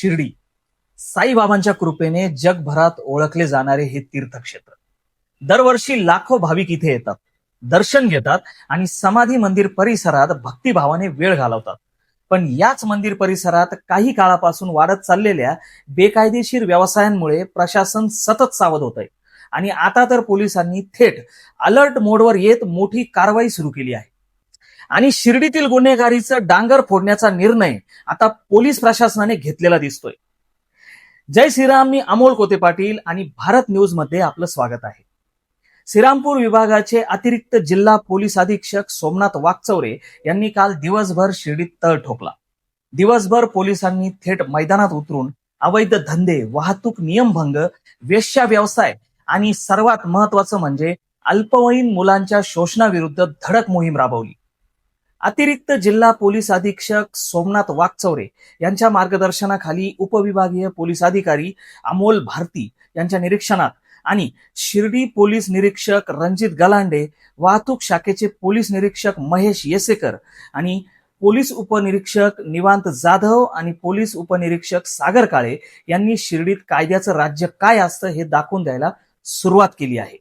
शिर्डी. साईबाबांच्या कृपेने जगभरात ओळखले जाणारे हे तीर्थक्षेत्र. दरवर्षी लाखो भाविक इथे येतात दर्शन घेतात आणि समाधी मंदिर परिसरात भक्तिभावाने वेळ घालवतात. पण याच मंदिर परिसरात काही काळापासून वाढत चाललेल्या बेकायदेशीर व्यवसायांमुळे प्रशासन सतत सावध होत आहे आणि आता तर पोलिसांनी थेट अलर्ट मोडवर येत मोठी कारवाई सुरू केली आहे. आणि शिर्डीतील गुन्हेगारीचं डांगर फोडण्याचा निर्णय आता पोलीस प्रशासनाने घेतलेला दिसतोय. जय श्रीराम मी अमोल कोते पाटील आणि भारत न्यूजमध्ये आपलं स्वागत आहे. श्रीरामपूर विभागाचे अतिरिक्त जिल्हा पोलीस अधीक्षक सोमनाथ वाकचौरे यांनी काल दिवसभर शिर्डीत तळ ठोकला. दिवसभर पोलिसांनी थेट मैदानात उतरून अवैध धंदे वाहतूक नियमभंग वेश्या व्यवसाय आणि सर्वात महत्वाचं म्हणजे अल्पवयीन मुलांच्या शोषणाविरुद्ध धडक मोहीम राबवली. अतिरिक्त जिल्हा पोलीस अधीक्षक सोमनाथ वाकचौरे यांच्या मार्गदर्शनाखाली उपविभागीय पोलीस अधिकारी अमोल भारती यांच्या निरीक्षणात आणि शिर्डी पोलीस निरीक्षक रणजित गलांडे वाहतूक शाखेचे पोलीस निरीक्षक महेश येसेकर आणि पोलीस उपनिरीक्षक निवांत जाधव आणि पोलीस उपनिरीक्षक सागर काळे यांनी शिर्डीत कायद्याचं राज्य काय असतं हे दाखवून द्यायला सुरुवात केली आहे.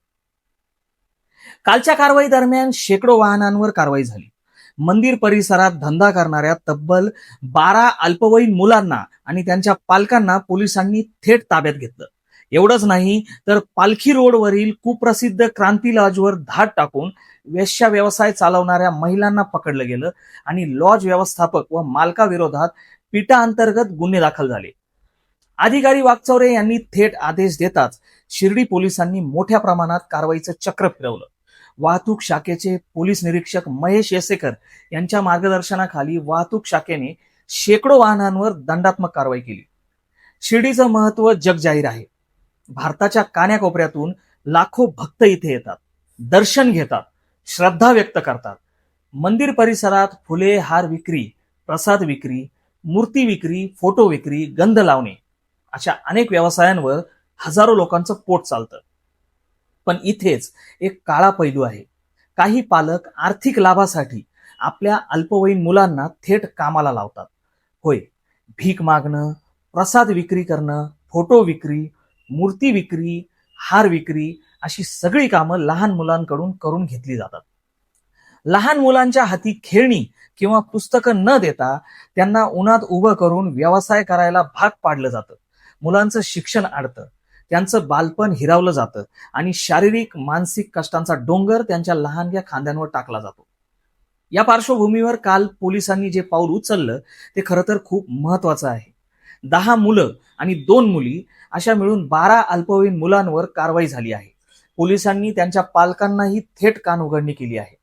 कालच्या कारवाई दरम्यान शेकडो वाहनांवर कारवाई झाली. मंदिर परिसरात धंदा करणाऱ्या तब्बल बारा अल्पवयीन मुलांना आणि त्यांच्या पालकांना पोलिसांनी थेट ताब्यात घेतलं. एवढंच नाही तर पालखी रोडवरील कुप्रसिद्ध क्रांती लॉजवर धाड टाकून वेश्या व्यवसाय चालवणाऱ्या महिलांना पकडलं गेलं आणि लॉज व्यवस्थापक व मालकाविरोधात पिटा अंतर्गत गुन्हे दाखल झाले. अधिकारी वाकचौरे यांनी थेट आदेश देताच शिर्डी पोलिसांनी मोठ्या प्रमाणात कारवाईचं चक्र फिरवलं. वाहतूक शाखेचे पोलीस निरीक्षक महेश येसेकर यांच्या मार्गदर्शनाखाली वाहतूक शाखेने शेकडो वाहनांवर दंडात्मक कारवाई केली. शिर्डीचं महत्त्व जगजाहीर आहे. भारताच्या कान्याकोपऱ्यातून लाखो भक्त इथे येतात. दर्शन घेतात. श्रद्धा व्यक्त करतात. मंदिर परिसरात फुले हार विक्री प्रसाद विक्री मूर्ती विक्री फोटो विक्री गंध लावणे अशा अनेक व्यवसायांवर हजारो लोकांचं पोट चालतं. पण इथेच एक काळा पैलू आहे. काही पालक आर्थिक लाभासाठी आपल्या अल्पवयीन मुलांना थेट कामाला लावतात. होय भीक मागणं प्रसाद विक्री करणं फोटो विक्री मूर्ती विक्री हार विक्री अशी सगळी कामं लहान मुलांकडून करून घेतली जातात. लहान मुलांच्या हाती खेळणी किंवा पुस्तकं न देता त्यांना उन्हात उभं करून व्यवसाय करायला भाग पाडलं जातं. मुलांचं शिक्षण अडतं त्यांचं बालपण हिरावलं जातं आणि शारीरिक मानसिक कष्टांचा डोंगर त्यांच्या लहानग्या खांद्यांवर टाकला जातो. या पार्श्वभूमीवर काल पोलिसांनी जे पाऊल उचललं ते खरं तर खूप महत्वाचं आहे. दहा मुलं आणि दोन मुली अशा मिळून बारा अल्पवयीन मुलांवर कारवाई झाली आहे. पोलिसांनी त्यांच्या पालकांनाही थेट कान उघडणी केली आहे.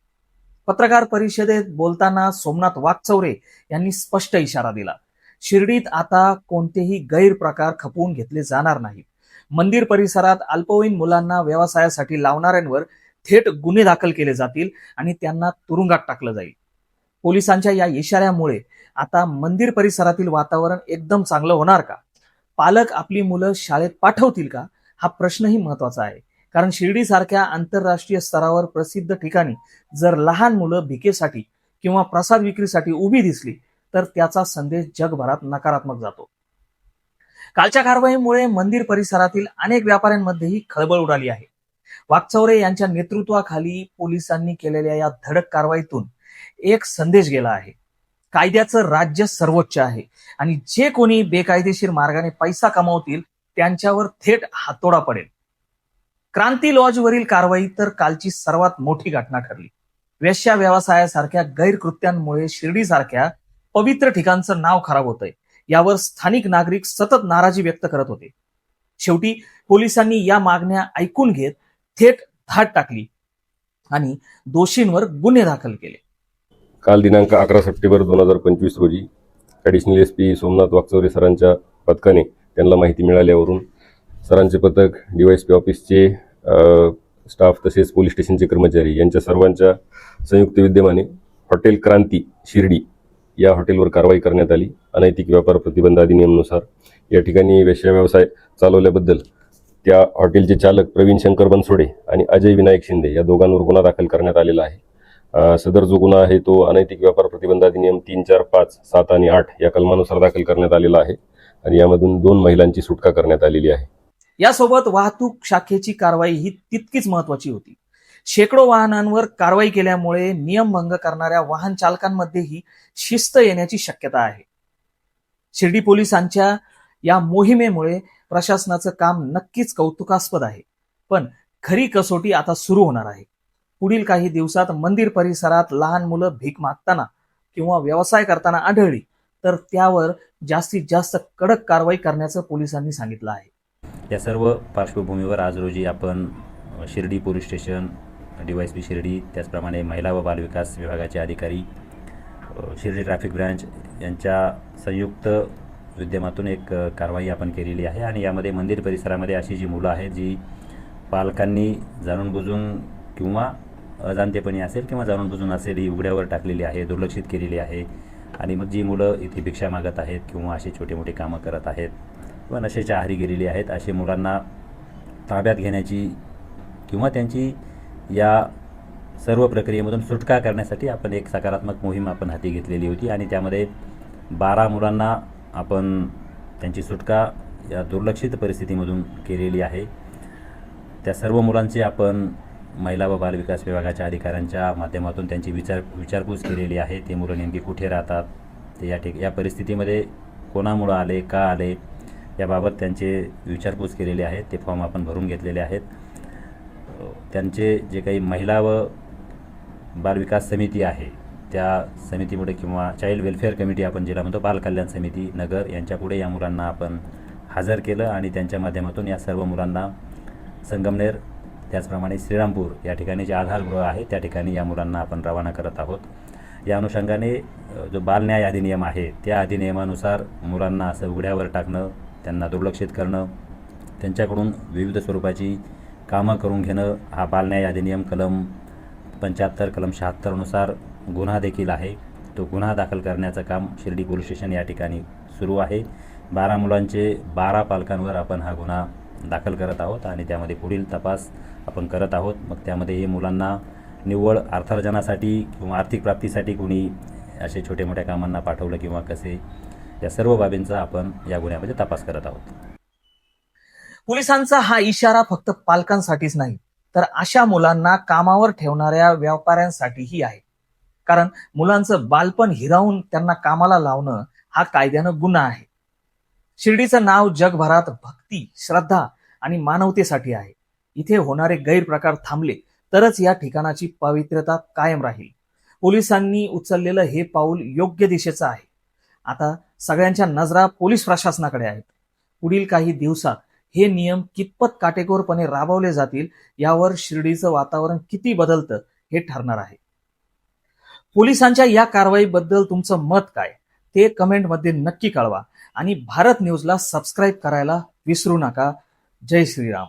पत्रकार परिषदेत बोलताना सोमनाथ वाकचौरे यांनी स्पष्ट इशारा दिला. शिर्डीत आता कोणतेही गैरप्रकार खपवून घेतले जाणार नाहीत. मंदिर परिसरात अल्पवयीन मुलांना व्यवसायासाठी लावणाऱ्यांवर थेट गुन्हे दाखल केले जातील आणि त्यांना तुरुंगात टाकलं जाईल. पोलिसांच्या या इशाऱ्यामुळे आता मंदिर परिसरातील वातावरण एकदम चांगलं होणार का? पालक आपली मुलं शाळेत पाठवतील का? हा प्रश्नही महत्त्वाचा आहे. कारण शिर्डीसारख्या आंतरराष्ट्रीय स्तरावर प्रसिद्ध ठिकाणी जर लहान मुलं भिकेसाठी किंवा प्रसाद विक्रीसाठी उभी दिसली तर त्याचा संदेश जगभरात नकारात्मक जातो. कालच्या कारवाईमुळे मंदिर परिसरातील अनेक व्यापाऱ्यांमध्येही खळबळ उडाली आहे. वाकचौरे यांच्या नेतृत्वाखाली पोलिसांनी केलेल्या या धडक कारवाईतून एक संदेश गेला आहे. कायद्याचं राज्य सर्वोच्च आहे आणि जे कोणी बेकायदेशीर मार्गाने पैसा कमावतील त्यांच्यावर थेट हातोडा पडेल. क्रांती लॉजवरील कारवाई तर कालची सर्वात मोठी घटना ठरली. वेश्या व्यवसायासारख्या गैरकृत्यांमुळे शिर्डीसारख्या पवित्र ठिकाणचं नाव खराब होतंय. यावर स्थानिक नागरिक सतत नाराजी व्यक्त करत होते. शेवटी पोलिसांनी या मागण्या ऐकून घेत थेट धाड टाकली आणि दोषींवर गुन्हे दाखल केले. काल दिनांक अकरा सप्टेंबर दोन हजार पंचवीस रोजी additional S P Somnath Wakchaure सरांच्या पथकाने त्यांना माहिती मिळाल्यावरून सरांचे पथक डी वाय एस पी ऑफिसचे स्टाफ तसेच पोलीस स्टेशनचे कर्मचारी यांच्या सर्वांच्या संयुक्त विद्यमाने हॉटेल क्रांती शिर्डी या हॉटेलवर कारवाई करण्यात आली. अनैतिक व्यापार प्रतिबंध अधिनियमनुसार या ठिकाणी वेश्या व्यवसाय चालवल्याबद्दल त्या हॉटेलचे चालक प्रवीण शंकर बनसोडे आणि अजय विनायक शिंदे या दोघांवर गुन्हा दाखल करण्यात आलेला आहे. सदर जो गुन्हा आहे तो अनैतिक व्यापार प्रतिबंध अधिनियम तीन चार पाच सात आणि आठ या कलमानुसार दाखल करण्यात आलेला आहे आणि यामधून दोन महिलांची सुटका करण्यात आलेली आहे. यासोबत वाहतूक शाखेची कारवाई ही तितकीच महत्वाची होती. शेकडो वाहनांवर कारवाई केल्यामुळे नियमभंग करणाऱ्या वाहन चालकांमध्येही शिस्त येण्याची शक्यता आहे. शिर्डी पोलिसांच्या या मोहिमेमुळे प्रशासनाचं काम नक्कीच कौतुकास्पद आहे. पण खरी कसोटी आता सुरू होणार आहे. पुढील काही दिवसात मंदिर परिसरात लहान मुलं भीक मागताना किंवा व्यवसाय करताना आढळली तर त्यावर जास्तीत जास्त कडक कारवाई करण्याचं पोलिसांनी सांगितलं आहे. या सर्व पार्श्वभूमीवर आज रोजी आपण Shirdi police station D P Shirdi त्याचप्रमाणे महिला व बालविकास विभागाचे अधिकारी शिर्डी ट्रॅफिक ब्रँच यांच्या संयुक्त विद्यमातून एक कारवाई आपण केलेली आहे आणि यामध्ये मंदिर परिसरामध्ये अशी जी मुलं आहेत जी पालकांनी जाणून बुजून किंवा अजाणतेपणी असेल किंवा जाणून बुजून असेल ही उघड्यावर टाकलेली आहे दुर्लक्षित केलेली आहे आणि मग जी मुलं इथे भिक्षा मागत आहेत किंवा अशी छोटी मोठी कामं करत आहेत किंवा नशेच्या आहारी गेलेली आहेत असे मुलांना ताब्यात घेण्याची किंवा त्यांची या सर्व प्रक्रियेमधून सुटका करण्यासाठी आपण एक सकारात्मक मोहीम आपण हाती घेतलेली होती आणि त्यामध्ये बारा मुलांना आपण त्यांची सुटका या दुर्लक्षित परिस्थितीमधून केलेली आहे. त्या सर्व मुलांची आपण महिला व बालविकास विभागाच्या अधिकाऱ्यांच्या माध्यमातून त्यांची विचार विचारपूस केलेली आहे. ते मुलं नेमकी कुठे राहतात? ते या ठिक या परिस्थितीमध्ये कोणामुळं आले का आले? याबाबत त्यांचे विचारपूस केलेली आहे. ते फॉर्म आपण भरून घेतलेले आहेत. त्यांचे जे काही महिला व बालविकास समिती आहे त्या समितीमुळे किंवा चाइल्ड वेलफेअर कमिटी आपण जिला म्हणतो बालकल्याण समिती नगर यांच्यापुढे या मुलांना आपण हजर केलं आणि त्यांच्या माध्यमातून या सर्व मुलांना संगमनेर त्याचप्रमाणे श्रीरामपूर या ठिकाणी जे आधारगृह आहे त्या ठिकाणी या मुलांना आपण रवाना करत आहोत. या अनुषंगाने जो बालन्याय अधिनियम आहे त्या अधिनियमानुसार मुलांना असं उघड्यावर टाकणं त्यांना दुर्लक्षित करणं त्यांच्याकडून विविध स्वरूपाची कामं करून घेणं हा बालन्याय अधिनियम कलम पंच्याहत्तर कलम शहात्तरनुसार गुन्हा देखील आहे. तो गुन्हा दाखल करण्याचं काम शिर्डी पोलीस स्टेशन या ठिकाणी सुरू आहे. बारा मुलांचे बारा पालकांवर आपण हा गुन्हा दाखल करत आहोत आणि त्यामध्ये पुढील तपास आपण करत आहोत. मग त्यामध्ये हे मुलांना निव्वळ अर्थार्जनासाठी किंवा आर्थिक प्राप्तीसाठी कुणी असे छोट्या मोठ्या कामांना पाठवलं किंवा कसे या सर्व बाबींचा आपण या गुन्ह्यामध्ये तपास करत आहोत. पोलिसांचा हा इशारा फक्त पालकांसाठीच नाही तर अशा मुलांना कामावर ठेवणाऱ्या व्यापाऱ्यांसाठीही आहे. कारण मुलांचं बालपण हिरावून त्यांना कामाला लावणं हा कायद्यानं गुन्हा आहे. शिर्डीचं नाव जगभरात भक्ती श्रद्धा आणि मानवतेसाठी आहे. इथे होणारे गैरप्रकार थांबले तरच या ठिकाणाची पवित्रता कायम राहील. पोलिसांनी उचललेलं हे पाऊल योग्य दिशेचं आहे. आता सगळ्यांच्या नजरा पोलीस प्रशासनाकडे आहेत. पुढील काही दिवसात हे नियम कितपत काटेकोरपणे राबवले जातील यावर शिर्डीचं वातावरण किती बदलतं हे ठरणार आहे. पोलिसांच्या या कारवाईबद्दल तुमचं मत काय? ते कमेंटमध्ये नक्की कळवा आणि भारत न्यूजला सबस्क्राईब करायला विसरू नका. जय श्रीराम.